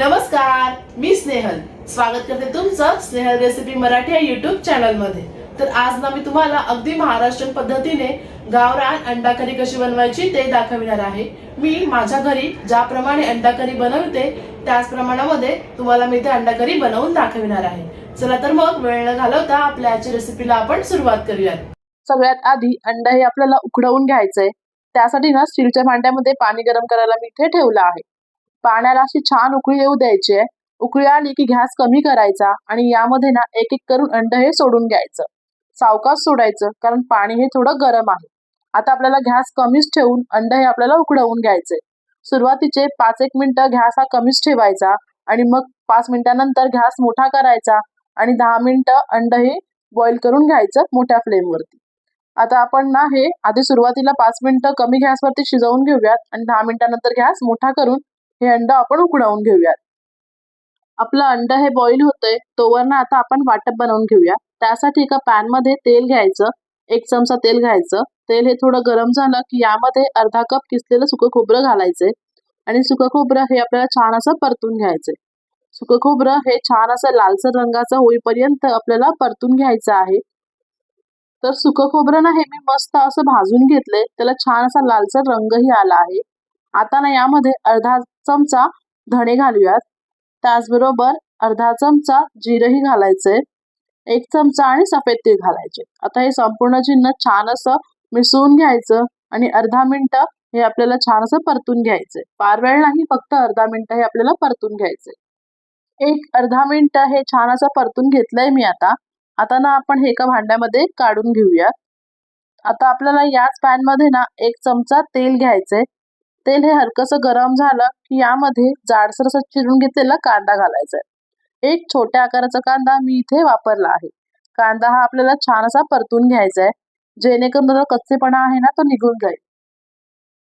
नमस्कार मी स्नेहल. स्वागत करते तुमचं स्नेहल रेसिपी मराठी या युट्यूब चॅनलमध्ये तर आज ना मी तुम्हाला अगदी महाराष्ट्रीयन पद्धतीने गावरान अंडा करी कशी बनवायची ते दाखविणार आहे. मी माझ्या घरी ज्याप्रमाणे अंडा करी बनवते त्याच प्रमाणामध्ये तुम्हाला मी ते अंडा करी बनवून दाखविणार आहे. चला तर मग वेळ न घालवता आपल्या आजच्या रेसिपीला आपण सुरुवात करूयात. सगळ्यात आधी अंडा हे आपल्याला उकडवून घ्यायचंय. त्यासाठी ना स्टीलच्या भांड्यामध्ये पाणी गरम करायला मी इथे ठेवलं आहे. पाण्याला अशी छान उकळी येऊ द्यायची आहे. उकळी आली की गॅस कमी करायचा आणि यामध्ये ना एक एक करून अंड हे सोडून घ्यायचं. सावकाश सोडायचं कारण पाणी हे थोडं गरम आहे. आता आपल्याला गॅस कमीच ठेवून अंड हे आपल्याला उकडवून घ्यायचे. सुरुवातीचे पाच एक मिनिटं गॅस हा कमीच ठेवायचा आणि मग पाच मिनिटानंतर गॅस मोठा करायचा आणि दहा मिनिटं अंड हे बॉईल करून घ्यायचं मोठ्या फ्लेमवरती. आता आपण ना हे आधी सुरुवातीला पाच मिनिटं कमी गॅसवरती शिजवून घेऊयात आणि दहा मिनिटानंतर गॅस मोठा करून हे अंड आपण उकडवून घेऊयात. आपलं अंड हे बॉईल होतंय तोवर ना आता आपण वाटप बनवून घेऊया. त्यासाठी एका पॅनमध्ये तेल घ्यायचं एक चमचा तेल घ्यायचं. तेल हे थोडं गरम झालं की यामध्ये अर्धा कप किसलेलं सुकं खोबरं घालायचंय. आणि सुकं खोबरं हे आपल्याला छान असं परतून घ्यायचंय. सुकं खोबरं हे छान असं लालसर रंगाचं होईपर्यंत आपल्याला परतून घ्यायचं आहे. तर सुकं खोबरं ना हे मी मस्त असं भाजून घेतलंय. त्याला छान असा लालसर रंगही आला आहे. आता ना यामध्ये अर्धा चमचा धणे घालूयात. त्याचबरोबर अर्धा चमचा जिरंही घालायचंय एक चमचा आणि सफेद तीळ घालायचे. आता हे संपूर्ण चिन्ह छान असं मिसळून घ्यायचं आणि अर्धा मिनिट हे आपल्याला छान असं परतून घ्यायचंय फार वेळ नाही फक्त अर्धा मिनिट हे आपल्याला परतून घ्यायचंय एक अर्धा मिनिट हे छान असं परतून घेतलंय मी आता. आता ना आपण हे एका भांड्यामध्ये काढून घेऊयात. आता आपल्याला याच पॅनमध्ये ना एक चमचा तेल घ्यायचंय. तेल हे हलकस गरम झालं की यामध्ये जाडसर असं चिरून घेतलेला कांदा घालायचा आहे एक छोट्या आकाराचा कांदा मी इथे वापरला आहे. कांदा हा आपल्याला छान असा परतून घ्यायचा आहे जेणेकरून त्याचा कच्चेपणा आहे ना तो निघून जाईल.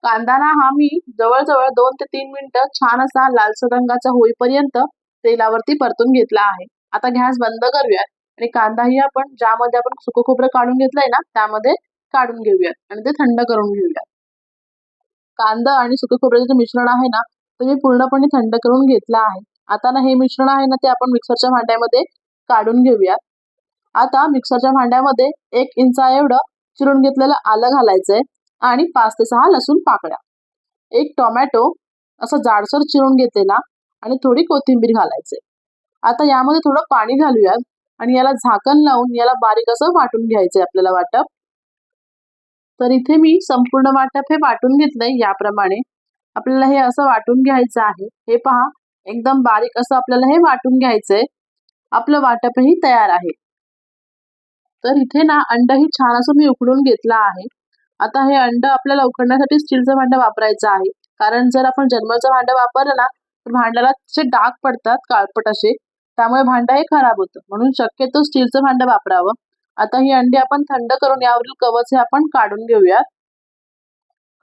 कांदा ना हा मी जवळजवळ दोन ते तीन मिनिटं छान असा लालसर रंगाचा होईपर्यंत तेलावरती परतून घेतला आहे. आता गॅस बंद करूयात आणि कांदाही आपण ज्यामध्ये आपण सुकं खोबरं काढून घेतलंय ना त्यामध्ये काढून घेऊयात आणि ते थंड करून घेऊयात. कांदा आणि सुकं खोबऱ्याचं जे मिश्रण आहे ना ते मी पूर्णपणे थंड करून घेतलं आहे. आता ना हे मिश्रण आहे ना ते आपण मिक्सरच्या भांड्यामध्ये काढून घेऊयात. आता मिक्सरच्या भांड्यामध्ये एक इंचा एवढं चिरून घेतलेलं आलं घालायचंय आणि पाच ते सहा लसूण पाकळ्या. एक टोमॅटो असं जाडसर चिरून घेतलेला आणि थोडी कोथिंबीर घालायचे आता यामध्ये थोडं पाणी घालूयात आणि याला झाकण लावून याला बारीक असं वाटून घ्यायचंय आपल्याला वाटप. तर इथे मी संपूर्ण वाटप हे वाटून घेतलंय याप्रमाणे. आपल्याला हे असं वाटून घ्यायचं आहे. हे पहा एकदम बारीक असं आपल्याला हे वाटून घ्यायचंय. आपलं वाटपही तयार आहे. तर इथे ना अंडही छान असं मी उकडून घेतला आहे. आता हे अंड आपल्याला उकडण्यासाठी स्टीलचं भांडं वापरायचं आहे. कारण जर आपण जन्मचं भांडं वापरलं ना तर भांड्याला असे डाग पडतात काळपट असे. त्यामुळे भांडं हे खराब होतं. म्हणून शक्यतो स्टीलचं भांडं वापरावं. आता ही अंडी आपण थंड करून यावरील कवच हे आपण काढून घेऊयात.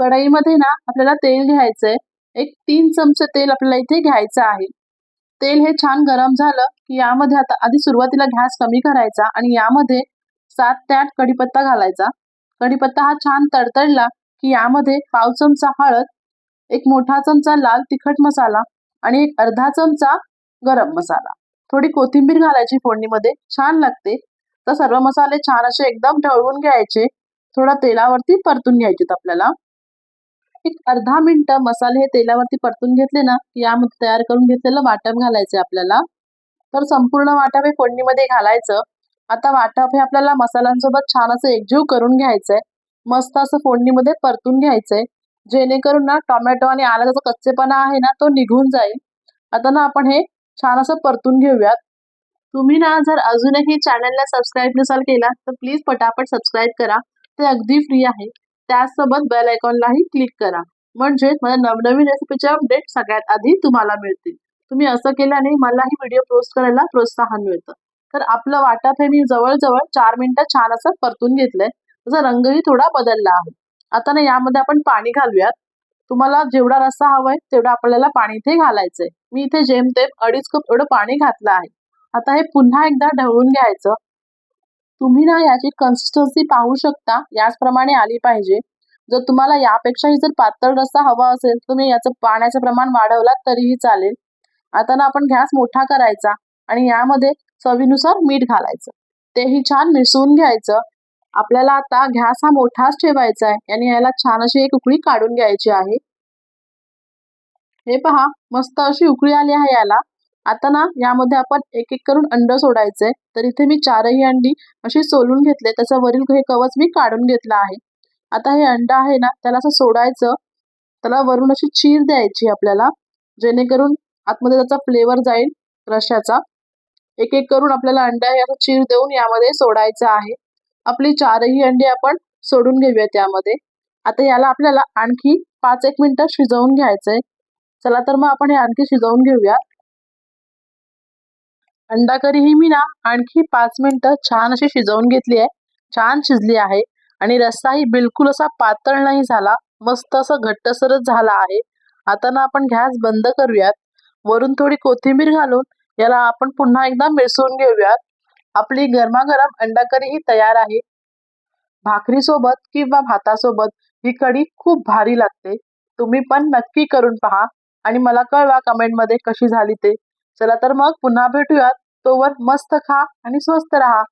कढईमध्ये ना आपल्याला तेल घ्यायचंय. एक तीन चमचे तेल आपल्याला इथे घ्यायचं आहे. तेल हे छान गरम झालं की यामध्ये आता आधी सुरुवातीला गॅस कमी करायचा आणि यामध्ये सात ते आठ कढीपत्ता घालायचा. कढीपत्ता हा छान तडतडला की यामध्ये पाव चमचा हळद एक मोठा चमचा लाल तिखट मसाला आणि एक अर्धा चमचा गरम मसाला. थोडी कोथिंबीर घालायची फोडणीमध्ये छान लागते. तर सर्व मसाले छान असे एकदम ढवळून घ्यायचे. थोडा तेलावरती परतून घ्यायचे आपल्याला. एक अर्धा मिनिट मसाले हे तेलावरती परतून घेतले ना यामध्ये तयार करून घेतलेलं वाटप घालायचे आपल्याला. तर संपूर्ण वाटप हे फोडणीमध्ये घालायचं. आता वाटप हे आपल्याला मसाल्यांसोबत छान असं एकजीव करून घ्यायचंय. मस्त असं फोडणीमध्ये परतून घ्यायचंय. जेणेकरून ना टोमॅटो आणि आल्याचा जो कच्चेपणा आहे ना तो निघून जाईल. आता ना आपण हे छान असं परतून घेऊयात. तुम्ही ना जर अजूनही चॅनलला सबस्क्राईब नसाल केला तर प्लीज पटापट सबस्क्राईब करा. ते अगदी फ्री आहे. त्याचसोबत बेल आयकॉनलाही क्लिक करा. म्हणजे मला नवनवीन रेसिपीचे अपडेट सगळ्यात आधी तुम्हाला मिळतील. तुम्ही असं केल्याने मलाही व्हिडिओ पोस्ट करायला प्रोत्साहन मिळतं. तर आपलं वाटप हे मी जवळजवळ चार मिनिटं छान असं परतून घेतलंय. त्याचा रंगही थोडा बदलला आहे. आता ना यामध्ये आपण पाणी घालूयात. तुम्हाला जेवढा रस्सा हवाय तेवढा आपल्याला पाणी इथे घालायचंय. मी इथे जेमतेम अडीच कप एवढं पाणी घातलं आहे. आता हे पुन्हा एकदा ढवळून घ्यायचं. तुम्ही ना याची कन्सिस्टन्सी पाहू शकता. याचप्रमाणे आली पाहिजे. जर तुम्हाला यापेक्षाही जर पातळ रस्सा हवा असेल तुम्ही याचं पाण्याचं प्रमाण वाढवलात तरीही चालेल. आता ना आपण गॅस मोठा करायचा आणि यामध्ये चवीनुसार मीठ घालायचं. तेही छान मिसळून घ्यायचं. आपल्याला आता गॅस हा मोठाच ठेवायचा आहे. आणि याला छान अशी एक उकळी काढून घ्यायची आहे. हे पहा मस्त अशी उकळी आली आहे याला. आता ना यामध्ये आपण एक एक करून अंडं सोडायचंय. तर इथे मी चारही अंडी अशी सोलून घेतले. त्याचं वरील हे कवच मी काढून घेतलं आहे. आता हे अंडा आहे ना त्याला असं सोडायचं. त्याला वरून अशी चीर द्यायची आपल्याला. जेणेकरून आतमध्ये त्याचा फ्लेवर जाईल रश्याचा. एक एक करून आपल्याला अंडा हे असं चीर देऊन यामध्ये सोडायचं आहे. आपली चारही अंडी आपण सोडून घेऊया त्यामध्ये आता याला आपल्याला आणखी पाच एक मिनिटं शिजवून घ्यायचंय. चला तर मग आपण हे आणखी शिजवून घेऊया. अंडा करी ही मी ना आणखी पाच मिनिटं छान अशी शिजवून घेतली आहे. छान शिजली आहे. आणि रस्साही बिलकुल असा पातळ नाही झाला. मस्त असं घट्टसरच झाला आहे. आता ना आपण गॅस बंद करूयात. वरून थोडी कोथिंबीर घालून याला आपण पुन्हा एकदा मिसळून घेऊयात. आपली गरमागरम अंडा करी ही तयार आहे. भाकरीसोबत किंवा भातासोबत ही कढी खूप भारी लागते. तुम्ही पण नक्की करून पहा. आणि मला कळवा कमेंटमध्ये कशी झाली ते. चला तर मग पुन्हा भेटूयात. तोवर मस्त खा आणि स्वस्त राहा.